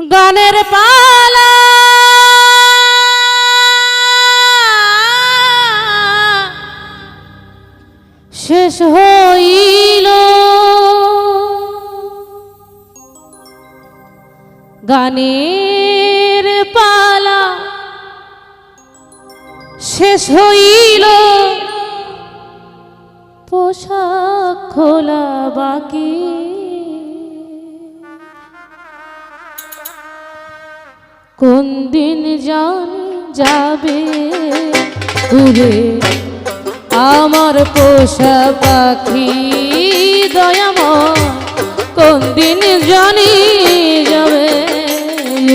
গানের পালা। শেষ হইল। গানের পালা শেষ হইল। পোশাক খোলা বাকি। দিন জানি যাবে উড়ে আমার পোষা পাখি দয়াময়, কোন দিন জানি যাবে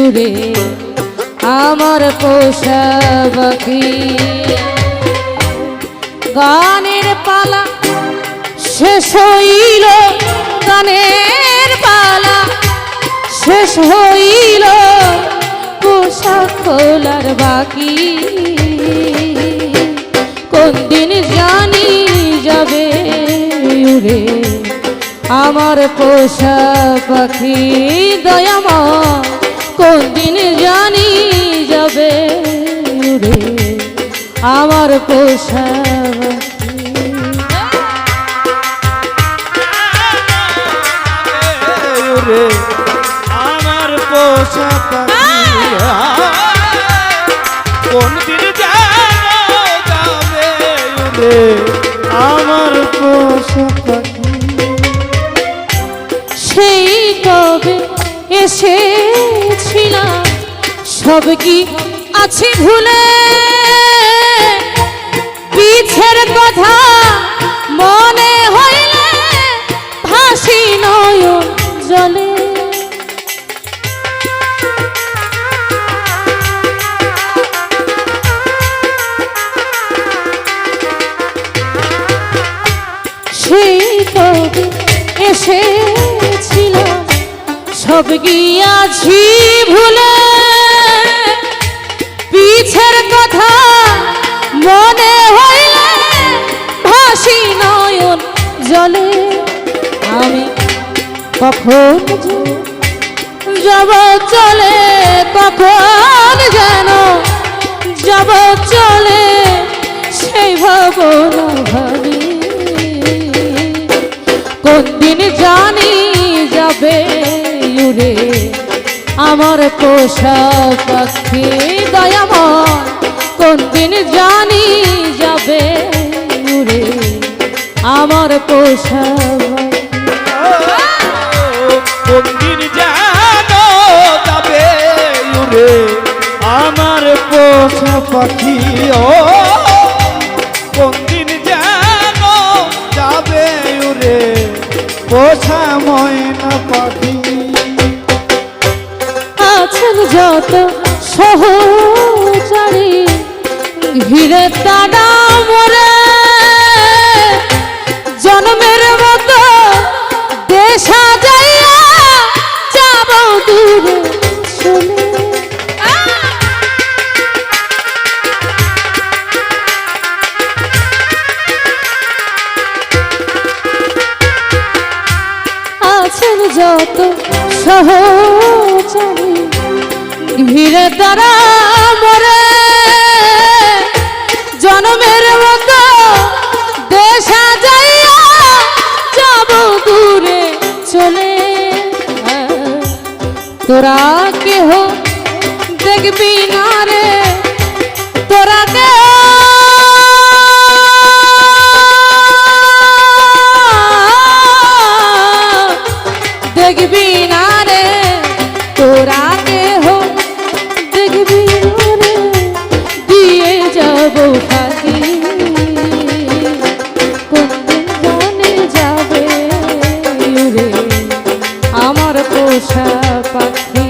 উড়ে আমার পোষা পাখি। গানের পালা শেষ হইল, গানের পালা শেষ হইল। বাকি। কোন দিন জানি যাবে উড়ে আমার পোষা পাখি দয়ামা। কোন দিন জানি যাবে উড়ে আমার পোষা পাখি। আমার সেই কবে এসেছিলাম সব কি আছে ভুলে? পিছের কথা মনে এসেছিলাম সব গিয়াছি ভুলে। পিছের কথা মনে হইলে ভাসি নয়ন জলে। আমি কখন দিন জানি যাবে উড়ে। আমার পোষা পাখি দয়াময়, কোন দিন জানি যাবে উড়ে। আমার পোষা আমার পোষা পাখি, ও পোষা আছেন যত সহচারী ঘিরে তারা মরে। জন্মের যত সহচারী। ভিড়ে তারা মরে। জন্মের মতো দেশা যাইয়া যাব দূরে চলে। তোরা কেহ দেখবি না? আমার পোষা পাখি